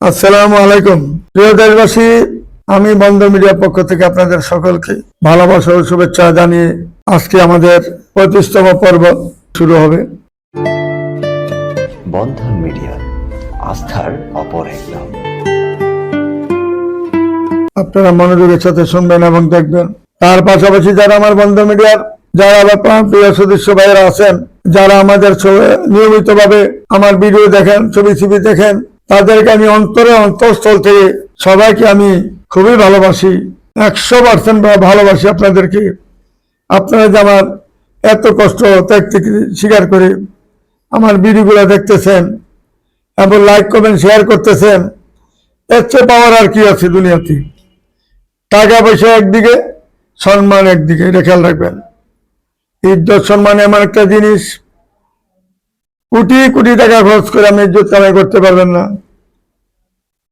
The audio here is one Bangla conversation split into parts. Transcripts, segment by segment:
আসসালামু আলাইকুম। প্রিয় দেশবাসী আমি বন্ধ মিডিয়ার পক্ষ থেকে আপনাদের সকলকে ভালোবাসা ও শুভেচ্ছা জানিয়ে আজকে আমাদের পঁয়ত্রিশতম পর্ব শুরু হবে। বন্ধন মিডিয়া আস্থার অপর এক নাম। আপনারা মনোযোগের সাথে শুনবেন এবং দেখবেন। তার পাশাপাশি যারা আমার বন্ধ মিডিয়ার যারা প্রাণ প্রিয় সদস্য ভাইয়েরা আছেন যারা আমাদের নিয়মিত ভাবে আমার ভিডিও দেখেন ছবি ছবি দেখেন তাদেরকে আমি অন্তরে অন্তঃস্থল থেকে সবাইকে আমি খুবই ভালোবাসি। একশো পার্সেন্ট ভালোবাসি আপনাদেরকে। আপনারা যে আমার এত কষ্ট থেকে স্বীকার করে আমার ভিডিওগুলো দেখতেছেন এবং লাইক কমেন্ট শেয়ার করতেছেন, এর চেয়ে পাওয়ার আর কি আছে দুনিয়াতে? টাকা পয়সা একদিকে, সম্মান একদিকে, এটা খেয়াল রাখবেন। ইজ্জত সম্মান এমন একটা জিনিস কোটি কোটি টাকা খরচ করে আপনি ইজ্জত কামাই করতে পারবেন না।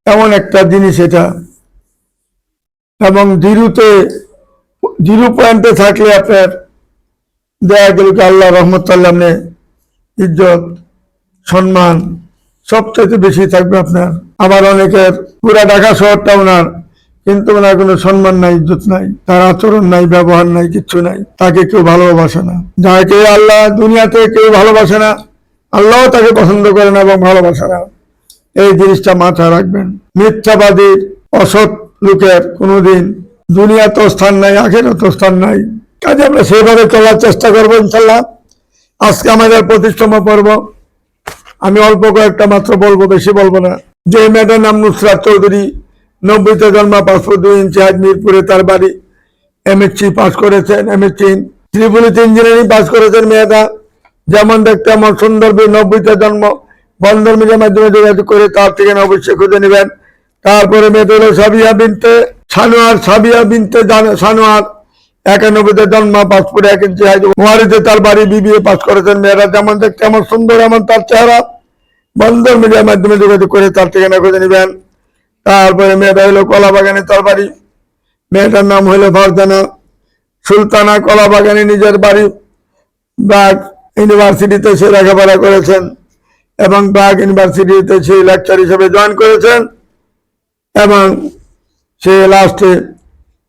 এমন একটা জিনিস এটা। এবং জিরোতে জিরো পয়েন্টে থাকলে আপনার দেখা গেল কি আল্লাহ রহমতাল্লাহ আপনি ইজ্জত, সম্মান সবচেয়ে বেশি থাকবে আপনার। আবার অনেকের পুরা ঢাকা শহরটা ওনার, কিন্তু ওনার কোনো সম্মান নাই, ইজ্জত নাই, তার আচরণ নাই, ব্যবহার নাই, কিচ্ছু নাই, তাকে কেউ ভালোবাসে না। যাকে আল্লাহ দুনিয়াতে কেউ ভালোবাসে না আল্লাহও তাকে পছন্দ করেন এবং ভালোবাসা না। এই জিনিসটা মাথায় রাখবেন। মিথ্যাবাদীর অসৎ লোকের কোনোদিন দুনিয়া তো স্থান নাই, আখেরত স্থান নাই। কাজে আমরা সেভাবে চলার চেষ্টা করব ইনশাল্লাহ আজকে আমাদের প্রতিষ্ঠম পর্ব। আমি অল্প কয়েকটা মাত্র বলব, বেশি বলব না। যে মেয়েটার নাম নুসরাত চৌধুরী, নব্বইতে জন্মা পাসপোর্ট দুই ইঞ্চি হাজ মিরপুরে তার বাড়ি। এমএসসি পাস করেছেন এমএসসি ত্রিপুলিতে ইঞ্জিনিয়ারিং পাস করেছেন মেয়েটা। যেমন দেখতে আমার সুন্দর বি- নব্বইতে জন্ম বন্ধন মিডিয়ার মাধ্যমে যোগাযোগ করে তার থেকে অবশ্যই খুঁজে নেবেন। তারপরে হলো সাবিয়া বিনতে, সানোয়ার, সাবিয়া বিনতে সানোয়ার, একানব্বইতে জন্ম পাসপোর্ট এক ইঞ্চি হাইট মহারিতে তার বাড়ি বিবিএ পাস করেছেন মেয়েরা। যেমন দেখতে আমার সুন্দর, এমন তার চেহারা বন্ধন মিডিয়ার মাধ্যমে যোগাযোগ করে তার ঠিকানা খুঁজে নেবেন। তারপরে মেয়েটা হলো কলা বাগানে তার বাড়ি। মেয়েটার নাম হলো ফারজানা। সুলতানা কলা বাগানে নিজের বাড়ি। ব্রাক ইউনিভার্সিটিতে সে লেখাপড়া করেছেন এবং ব্রাক ইউনিভার্সিটিতে সে লেকচার হিসেবে জয়েন করেছেন এবং সে লাস্টে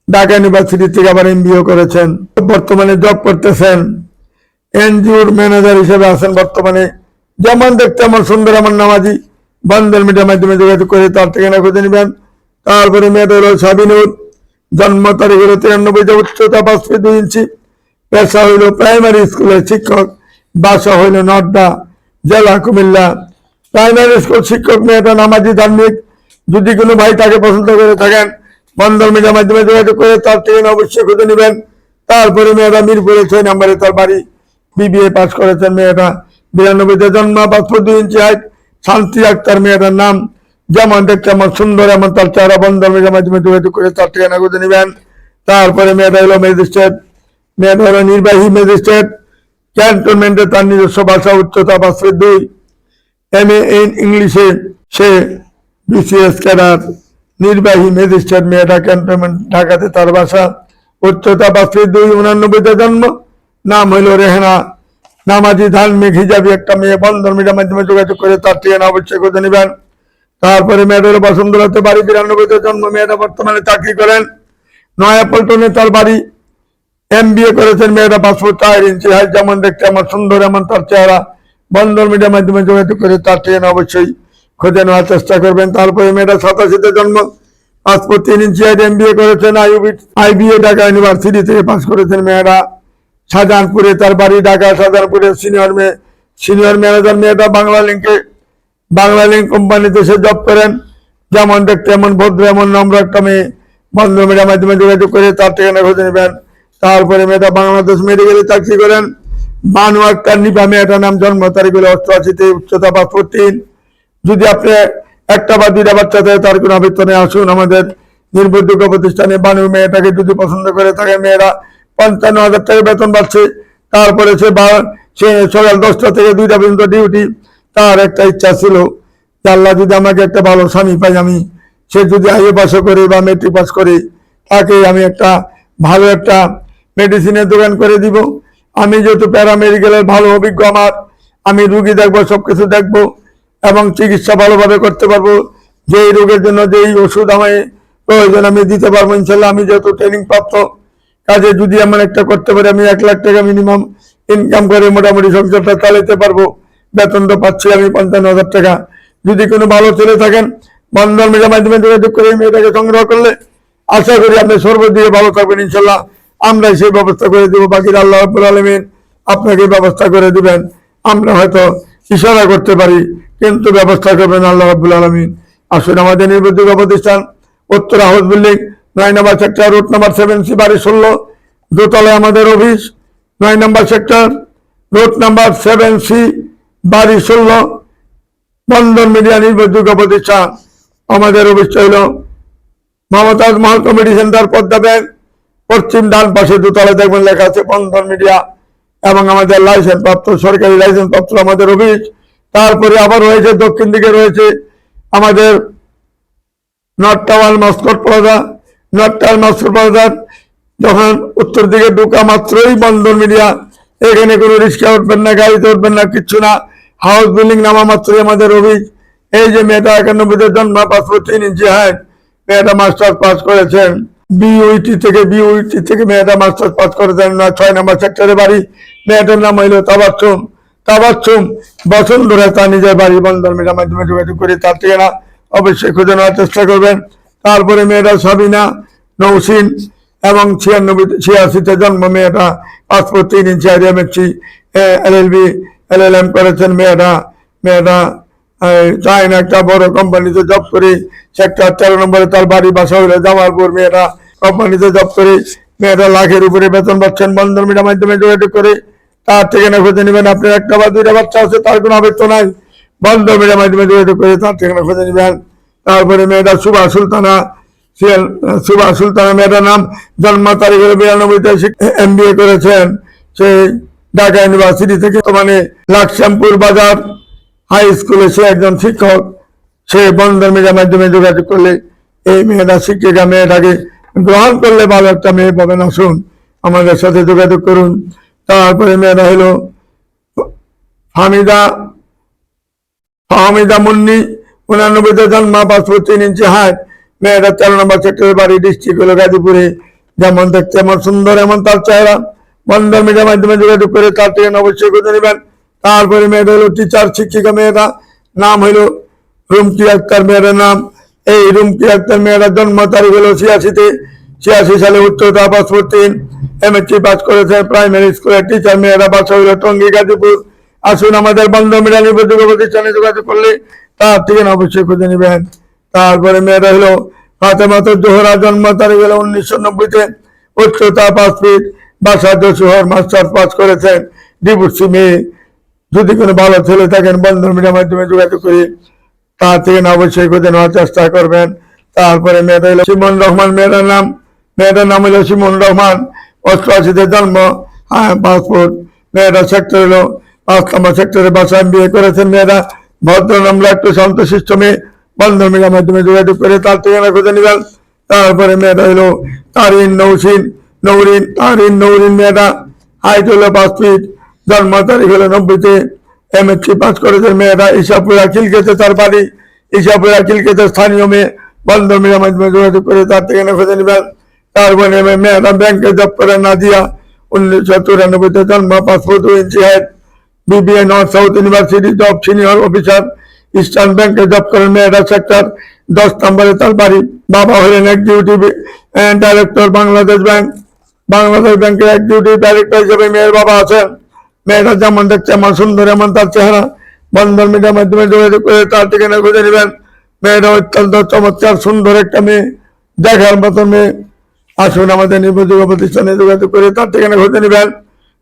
ঢাকা ইউনিভার্সিটি থেকে আবার এমবিও করেছেন। বর্তমানে জব করতেছেন। এনজিওর ম্যানেজার হিসেবে আছেন বর্তমানে। যেমন দেখতে আমার সুন্দর আমার নামাজি বন্ধন মিডিয়ার মাধ্যমে যোগাযোগ করে তার ঠিকানা খুঁজে নেবেন। তারপরে মেয়েটা হলো সাবিনুর জন্ম তারিখ হলো তিরানব্বইতে উচ্চতা পাঁচ ফিট দুই ইঞ্চি। পেশা হইল প্রাইমারি স্কুলের শিক্ষক। বাসা হইল নড্ডা, জেলা কুমিল্লা। প্রাইমারি স্কুল শিক্ষক মেয়েটা নামাজি ধার্মিক। যদি কোনো ভাই তাকে পছন্দ করে থাকেন, বন্ধন মিডিয়ার মাধ্যমে যোগাযোগ করে তার ঠিকানা অবশ্যই খুঁজে নেবেন। তারপরে মেয়েটা মিরপুরে ছয় নম্বরে তার বাড়ি। বিবিএ পাস করেছেন মেয়েটা। বিরানব্বইতে জন্ম পাসপোর্ট দুই ইঞ্চি হাইট, শান্তি আক্তার মেয়েটার নাম। যেমন দেখতে আমার সুন্দর, এমন তার চেহারা বন্ধন মিডিয়ার মাধ্যমে যোগাযোগ করে তার ঠিকানা খুঁজে নেবেন। তারপরে মেয়েটা হলো ম্যাজিস্ট্রেট। মেয়েটা হলো নির্বাহী ম্যাজিস্ট্রেট। ক্যান্টনমেন্টে তার নিজস্ব ভাষা, উচ্চতা পাসপোর্ট দুই এম এ ইন ইংলিশে সে বিসিএস ক্যাডার নির্বাহী ম্যাজিস্ট্রেট মেয়েটা ক্যান্টনমেন্ট ঢাকাতে তার বাসা উচ্চতা পাসপোর্ট দুই উনানব্বইতে জন্ম, নাম হইল রেহানা। নামাজি ধার্মিক হিজাবি একটা মেয়ে বন্ধন মিডিয়ার মাধ্যমে যোগাযোগ করে তার ঠিকানা অবশ্যই খুঁজে নেবেন। তারপরে মেয়েটার বসন্তলাতে বাড়ি বিরানব্বইতে জন্ম, মেয়েটা বর্তমানে চাকরি করেন। নয়াপল্টনে তার বাড়ি এম করেছেন মেয়েটা পাসপোর্ট চার ইঞ্চি হাইট যেমন দেখতে আমার সুন্দর, এমন তার চেহারা। বন্ধন মিডিয়ার মাধ্যমে যোগাযোগ করে তার ঠিকানা অবশ্যই খুঁজে নেওয়ার চেষ্টা করবেন। তারপরে মেয়েটা সাতাশিতে জন্ম পাসপোর্ট তিন ইঞ্চি হাইট এম করেছেন আইবি, আইবিএ ঢাকা ইউনিভার্সিটি থেকে পাস করেছেন মেয়েরা। শাহজাহানপুরে তার বাড়ি ঢাকা, শাহজাহানপুরে সিনিয়র মেয়ে, সিনিয়র ম্যানেজার মেয়েটা বাংলা লিঙ্কে, বাংলা লিঙ্ক কোম্পানিতে সে জব করেন। যেমন দেখতে, এমন ভদ্র, এমন নম্র একটা মেয়ে। বন্ধ মিডিয়ার মাধ্যমে যোগাযোগ করে তার ঠিকানা খুঁজে নেবেন। তারপরে মেয়েটা বাংলাদেশ মেডিকেলে চাকরি করেন। আক্তার নিপা মেয়েটার নাম জন্ম তারিখ হলো অষ্টআশিতে উচ্চতা পাসপোর্ট তিন যদি আপনি একটা বা দুইটা বাচ্চা থাকে তার কোনো আবেদনে আসুন আমাদের নির্ভরযোগ্য প্রতিষ্ঠানে বানু মেয়েটাকে যদি পছন্দ করে থাকে মেয়েরা পঞ্চান্ন হাজার টাকা বেতন পাচ্ছে। তারপরে সে বা- সে সকাল দশটা থেকে দুইটা পর্যন্ত ডিউটি। তার একটা ইচ্ছা ছিল যে আল্লাহ যদি আমাকে একটা ভালো স্বামী পাই আমি। সে যদি আইএ পাস করে বা মেট্রিক পাস করে তাকে আমি একটা ভালো একটা মেডিসিনের দোকান করে দিব। আমি যেহেতু প্যারামেডিক্যালের ভালো অভিজ্ঞ আমার, আমি রুগী দেখব সব কিছু দেখব এবং চিকিৎসা ভালোভাবে করতে পারব। যে এই রোগের জন্য যেই ওষুধ আমায় প্রয়োজন, আমি দিতে পারব, ইনশাল্লাহ আমি যেহেতু ট্রেনিং প্রাপ্ত, কাজে যদি এমন একটা করতে পারি, আমি এক লাখ টাকা মিনিমাম ইনকাম করে মোটামুটি সংসারটা চালাতে পারব। বেতন তো পাচ্ছি আমি পঞ্চান্ন হাজার টাকা। যদি কোনো ভালো ছেলে থাকেন বন্ধন মেয়ের মাধ্যমে যোগাযোগ করে মেয়েটাকে সংগ্রহ করলে, আশা করি আপনি সর্বদিকে ভালো থাকবেন, ইনশাল্লাহ। আমরাই সেই ব্যবস্থা করে দেবো, বাকির আল্লাহ রাব্বুল আলমিন আপনাকে ব্যবস্থা করে দিবেন। আমরা হয়তো ইশারা করতে পারি, কিন্তু ব্যবস্থা করবেন আল্লাহ রাব্বুল আলমিন। আসুন আমাদের নির্বাচিত প্রতিষ্ঠান, উত্তর হাউস বিল্ডিং, নয় নম্বর sector, route number seven C বাড়ি ষোলো, দোতলায় আমাদের অফিস, নয় নম্বর sector, route number seven C বাড়ি ষোলো বন্ধন মিডিয়া নির্ভরযোগ্য প্রতিষ্ঠান। আমাদের অফিস হইল মমতাজ মহল সেন্টার, পদ্মা ব্যাংক পশ্চিম ডান পাশে দোতলায় দেখবেন লেখা আছে বন্ধন মিডিয়া এবং আমাদের লাইসেন্স প্রাপ্ত সরকারি লাইসেন্স প্রাপ্ত আমাদের অফিস। তারপরে আবার রয়েছে, দক্ষিণ দিকে রয়েছে আমাদের north tower Mascot plaza. North tower Mascot প্লাজার যখন উত্তর দিকে ঢোকা মাত্রই বন্ধন মিডিয়া। এখানে কোনো রিক্সা উঠবেন না গাড়িতে উঠবেন না, কিচ্ছু না। হাউস বিল্ডিং নামা মাত্রই আমাদের অফিস। এই যে মেয়েটা একানব্বইতে জন্ম পাসপোর্ট তিন ইঞ্চি হাইট মেয়েটা মাস্টার পাস করেছেন। বিউইটি থেকে বিউইটি থেকে মেয়েটা মাস্টার পাস করেছেন না, ছয় নম্বর সেক্টরে বাড়ি। মেয়েটার নাম হইল তাবাচ্চুম। তাবাচ্চুম বসুন্ধরা তার নিজের বাড়ি বন্ধন মিডিয়ার মাধ্যমে যোগাযোগ করে তার ঠিকানা অবশ্যই খুঁজে নেওয়ার চেষ্টা করবেন। তারপরে মেয়েটা সাবিনা, নৌসিন এবং ছিয়ানব্বই, ছিয়াশিতে জন্ম মেয়েটা। পাসপোর্ট তিন ইঞ্চি আর MSc L L B, L L M করেছেন মেয়েটা। মেয়েটা চায়না একটা বড় কোম্পানিতে জব করে সেক্টর তেরো নম্বরে তার বাড়ি বাসা হইল জামালপুর মেয়েটা কোম্পানিতে জব করে মেয়েটা লাখের উপরে বেতন পাচ্ছেন, বন্ধন মিডিয়ার মাধ্যমে যোগাযোগ করে। তার ঠিকানা খুঁজে নেবেন, আপনার একটা বা দুইটা বাচ্চা আছে, তার কোনো আবেগ নাই। বন্ধ মিডিয়ার মাধ্যমে যোগাযোগ করে তার ঠিকানা খুঁজে নেবেন। তারপরে মেয়েটা সুভা সুলতানা, সিএল সুভা সুলতানা মেয়েটার নাম জন্ম তারিখ হলো বিরানব্বইতে এম বি এ করেছেন। সেই ঢাকা ইউনিভার্সিটি থেকে মানে লাকসামপুর বাজার। হাই স্কুলে সে একজন শিক্ষক, সে বন্ধন মিডিয়ার মাধ্যমে যোগাযোগ করলে এই মেয়েটা শিক্ষিকা, মেয়েটাকে গ্রহণ করলে ভালো একটা মেয়ে পাবেন। আসুন, আমাদের সাথে যোগাযোগ করুন। তারপরে মেয়েরা হলো হামিদা ফাহমিদা মুন্নি, উনানব্বইতে জন্ম পাসপোর্ট তিন ইঞ্চি হাইট মেয়েটা তেরো নম্বর সেক্টরের বাড়ি ডিস্ট্রিক্ট হলো গাজীপুরে। যেমন দেখতে, এমন সুন্দর, এমন তার চেহারা। বন্ধন মিডিয়ার মাধ্যমে যোগাযোগ করে তার ঠিকানা অবশ্যই খুঁজে নেবেন। তারপরে মেয়েটা হলো টিচার শিক্ষিকা মেয়েটা। নাম হলো রুমকি আক্তার মেয়েটার নাম। এই রুমকি আক্তার মেয়েটার জন্ম তারিখ হলো ছিয়াশিতে। ছিয়াশি সালে উচ্চতা পাসপোর্ট তিন এমএসসি পাস করেছে প্রাইমারি স্কুলের টিচার মেয়েরা বাসা হইল টঙ্গী, গাজীপুর। আসুন আমাদের বন্ধ নির্ভরযোগ্য প্রতিষ্ঠানে যোগাযোগ করলে তার ঠিকানা অবশ্যই খুঁজে নেবেন। তারপরে মেয়েরা হলো ফাতেমাত জোহরা জন্ম তারিখ হলো উনিশশো নব্বইতে। উচ্চতা পাঁচ ফিট বাসা যশোহর মাস্টার পাস করেছেন। ডিভোর্সি মেয়ে। যদি কোনো ভালো ছেলে থাকেন বন্ধন মিডিয়ার মাধ্যমে যোগাযোগ করি তার থেকে অবশ্যই খুঁজে নেওয়ার চেষ্টা করবেন। তারপরে মেয়েটা হলো সিমন রহমান, মেয়েটার নাম মেয়েটার নাম হলো সিমন রহমান। অষ্টআশিতে জন্ম হ্যাঁ পাসপোর্ট। মেয়েটা সেক্টর হলো পাঁচ নম্বর সেক্টরে বাসা বিয়ে করেছেন। মেয়েরা ভদ্র নামলা একটু সন্তশিষ্ট মেয়ে। বন্ধন মিডিয়ার মাধ্যমে যোগাযোগ করে তার ঠিকানা খুঁজে নেবেন। তারপরে মেয়েটা হলো তারিন নৌসিন, নৌরিন তারিন নৌরিন মেয়েটা। হাইট হলো পাঁচ ফিট। জন্ম তারিখ হলো নব্বইতে এমএসসি পাস করেছে মেয়েরা ইসাপুরা খিলকেতে তার বাড়ি ইসাপুরা খিলকেতে স্থানীয় মেয়ে বন্ধ মাধ্যমে যোগাযোগ করে তার ঠিকানা খুঁজে নেবেন। তারপরে মে- মেয়েরা ব্যাংকে জব করে নাদিয়া, উনিশশো চুরানব্বইতে জন্ম, passport inch height BBA north south university job senior officer eastern ব্যাংকে জব করেন মেয়েরা সেক্টর দশ নম্বরে তার বাড়ি। বাবা হলেন executive director Bangladesh bank Bangladesh ব্যাংকের এক্সিকিউটিভ ডাইরেক্টর হিসেবে মেয়ের বাবা আছেন। মেয়েটা যেমন দেখছে, এমন সুন্দর, এমন তার চেহারা। বন্ধন মিডিয়ার মাধ্যমে যোগাযোগ করে তার ঠিকানা খুঁজে নেবেন। মেয়েটা অত্যন্ত চমৎকার, সুন্দর একটা মেয়ে। দেখার মতো মেয়ে। আসুন আমাদের নির্ভরযোগ্য প্রতিষ্ঠানে যোগাযোগ করে তার ঠিকানা খুঁজে নেবেন।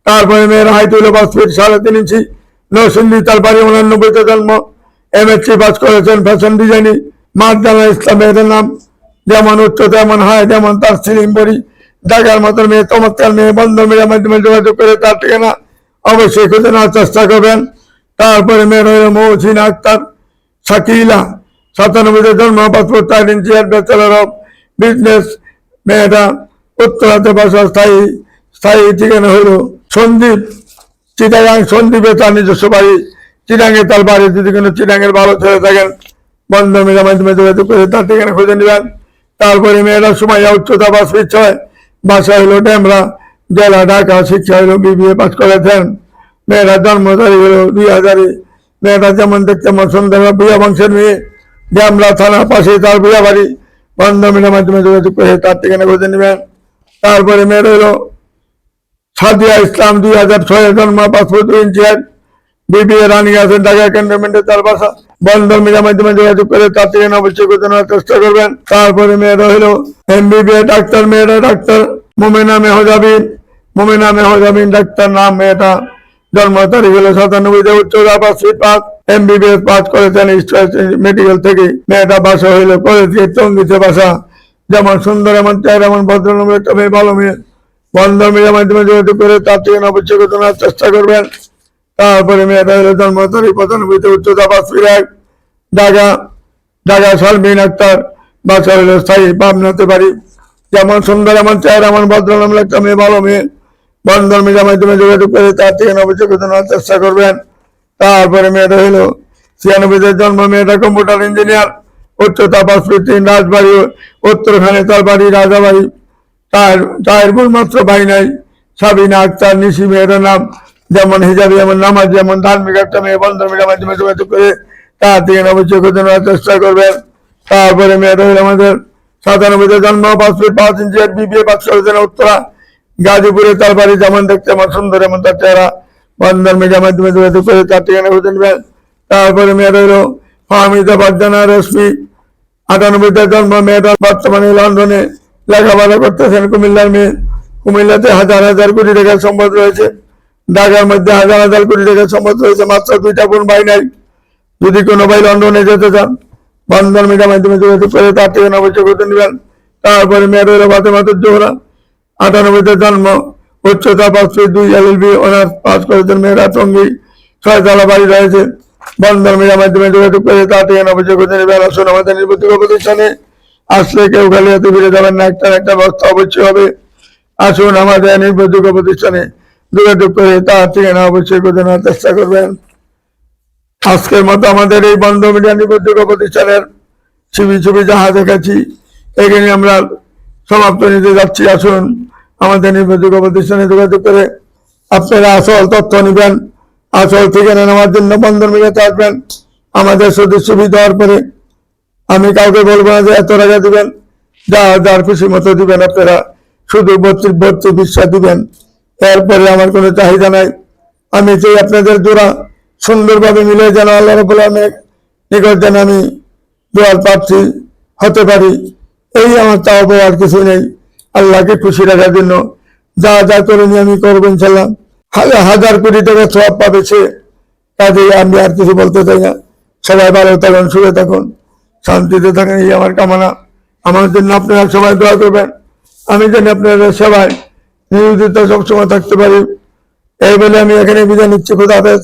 তারপরে মেয়ের হাইট হইল পাঁচ ফিট সাড়ে তিন ইঞ্চি। নরসিংদী, তার বাড়ি উনানব্বইতে জন্ম। এম এস এমএসসি পাস করেছেন ফ্যাশন ডিজাইনিং মার্জানা ইসলাম মেয়েদের নাম। যেমন উচ্চতা এমন হয় যেমন তার সিলিম বড়ি দেখার মতন মেয়ে, চমৎকার মেয়ে। বন্ধ মেয়ের মাধ্যমে যোগাযোগ করে তার ঠিকানা অবশ্যই খুঁজে নেওয়ার চেষ্টা করবেন। তারপরে মেয়ের হইল মৌসিন আক্তার, শাকিলা, সাতানব্বইতে জন্ম পাসপোর্ট চার ব্যাচেলার অফ বিজনেস, মেয়েটা উত্তরাতে বাসা স্থায়ী স্থায়ী ঠিকানা হইল সন্দীপ চিটাগাং সন্দীপে তার নিজস্ব বাড়ি। চিটাঙ্গে তার বাড়ি, যদি কোনো চিটাঙ্গের ভালো ছেলে থাকেন, বন্ধ মেয়েরা মাধ্যমে যোগাযোগ করে তার ঠিকানা খুঁজে নেবেন। তারপরে মেয়েরা সময় উচ্চতা পাস ছয় বাসা হলো ডেমরা। জেলা ঢাকা শিক্ষা বিবিএ পাস করেছেন। মেয়েরা জন্ম তারিখ হলো দুই হাজারে। মেয়েরা যেমন দেখতে তেমন সুন্দর বিয়া বংশের মেয়ে। ডেমরা থানার পাশে তার বিয়া বাড়ি। বন্ধ মেয়ের মাধ্যমে যোগাযোগ করে তার ঠিকানা খুঁজে নেবেন। তারপরে মেয়েরা হলো সাদিয়া ইসলাম দুই হাজার ছয় জন্ম পাসপোর্ট ইঞ্জিয়ার বিবিএ রানী আছেন ঢাকা ক্যান্টনমেন্টে তার বাসা বন্ধন মিডিয়ার মাধ্যমে যোগাযোগ করে তার থেকে অবশ্যই চেষ্টা করবেন। তারপরে মেয়েরা হলো এমবিবিএ ডাক্তার, মেয়েরা ডাক্তার। মোমেনা মেহজাবিন মোমেনা মেহজাবিন ডাক্তার নাম, মেয়েটা জন্ম তারিখ হলো সাতানব্বইতে উচ্চতা পাঁচ ফিট পাঁচ এমবিবিএস পাস করেছেন মেডিকেল থেকে। মেয়েটা বাসা হইল কলেজ টঙ্গিতে বাসা। যেমন সুন্দর, এমন চেহারা, এমন ভদ্রনম্র একটা মেয়ে, ভালো মেয়ে। বন্ধন মিডিয়ার মাধ্যমে যোগাযোগ করে তার থেকে অবশ্যই জানার চেষ্টা করবেন। তারপরে মেয়েটা হলো জন্ম তারিখ পঁচানব্বইতে উচ্চতা পাঁচ ফিট এক ঢাকা সালমিন আক্তার, বাসা হলো স্থায়ী পাবনাতে পারি যেমন সুন্দর এমন চেহারা এমন ভদ্রনাম একটা মেয়ে, ভালো মেয়ে, বন্ধন মিডিয়ার মাধ্যমে যোগাযোগ করে তার থেকে অবশ্যই জানার চেষ্টা করবেন। তারপরে মেয়েটা হলো ছিয়ানব্বইতে জন্ম, মেয়েটা কম্পিউটার ইঞ্জিনিয়ার উচ্চতা পাঁচ রাজবাড়ি, উত্তরখানে তার বাড়ি রাজাবাড়ি। তার তার বোন ভাই নাই, সাবিনা আক্তার, নিশি মেয়েটার নাম, যেমন হিজাবি, যেমন নামাজ, যেমন ধার্মিক একটা মেয়ে, বন্ধন মিডিয়ার মাধ্যমে যোগাযোগ করে তার থেকে অবশ্যই জানার চেষ্টা করবেন। তারপরে মেয়েটা হলো আমাদের সাতানব্বইতে জন্ম, পাঁচ ফিট পাঁচ ইঞ্চি বিবিএ পাঁচ করেছেন উত্তরা। গাজীপুরে তার বাড়ি যেমন দেখতে এমন সুন্দর এমন তার চেহারা। বন্ধন মিডিয়ার মাধ্যমে যোগাযোগ করে তার ঠিকানা খুঁজে নেবেন। তারপরে মেয়েটা হলো ফাহমিদা বাজানা রশ্মি। আটানব্বইতে জন্ম, মেয়েটা বর্তমানে লন্ডনে লেখাপড়া করতেছেন কুমিল্লার মেয়ে। কুমিল্লাতে হাজার হাজার কোটি টাকার সম্পদ রয়েছে। ঢাকার মধ্যে হাজার হাজার কোটি টাকার সম্পদ রয়েছে, মাত্র দুইটা বোন ভাই নাই। যদি কোনো ভাই লন্ডনে যেতে চান বন্ধন মিডিয়ার মাধ্যমে যোগাযোগ করে তার থেকে অবশ্যই করতে নেবেন। তারপরে মেয়ের হলো বাতে মাতুর জোহরা। আটানব্বইতে জন্ম, উচ্চতা পাঁচ ফিট দুই এলএলবি, অনার্স পাস করেছেন মেয়েরা টঙ্গি ছয়তলা বাড়ি রয়েছে। বন্ধন মিডিয়ার মাধ্যমে যোগাযোগ করে তার থেকে অবশ্যই করতে নেবেন। আসুন আমাদের নির্বাচিত প্রতিষ্ঠানে। আসলে কেউ খালি হাতে ফিরে যাবেন না, একটা একটা ব্যবস্থা অবশ্যই হবে। আসুন আমাদের নির্ভরযোগ্য প্রতিষ্ঠানে যোগাযোগ করে তার ঠিকানা অবশ্যই করে নেওয়ার চেষ্টা করবেন। আজকের মতো আমাদের এই বন্ধ মিডিয়া নির্ভরযোগ্য প্রতিষ্ঠানের ছবি ছবি যাহা দেখেছি, এখানে আমরা সমাপ্ত নিতে যাচ্ছি। আসুন আমাদের নির্ভরযোগ্য প্রতিষ্ঠানে যোগাযোগ করে আপনারা আসল তথ্য নেবেন, আসল ঠিকানা নেওয়ার জন্য বন্ধন মিডিয়াতে আসবেন, আমাদের সদস্য দেওয়ার পরে আমি কাউকে বলব না যে এত টাকা দিবেন, যা যার খুশি মতো দিবেন আপনারা, শুধু ভর্তি ভর্তি বিশ্বাস দিবেন। এরপরে আমার কোনো চাহিদা নাই। আমি চাই আপনাদের জোড়া সুন্দরভাবে মিলে যেন আল্লাহ রবুল আলমের নিকট যেন আমি দোয়ার প্রার্থী হতে পারি। এই আমার পাওয়া আর কিছু নেই। আল্লাহকে খুশি রাখার জন্য যা যা করণীয় আমি করব ইনশাল্লাহ হাজার হাজার কোটি টাকা সব পাবে সে। কাজে আমি আর কিছু বলতে চাই না। সবাই ভালো থাকুন, সুখে থাকুন। শান্তিতে থাকেন, এই আমার কামনা। আমার জন্য আপনারা সবাই দোয়া করবেন। আমি জানি আপনারা সবাই নিয়োজিত সবসময় থাকতে পারি। এই বলে আমি এখানে বিদায় নিচ্ছি। খুদা হাফেজ।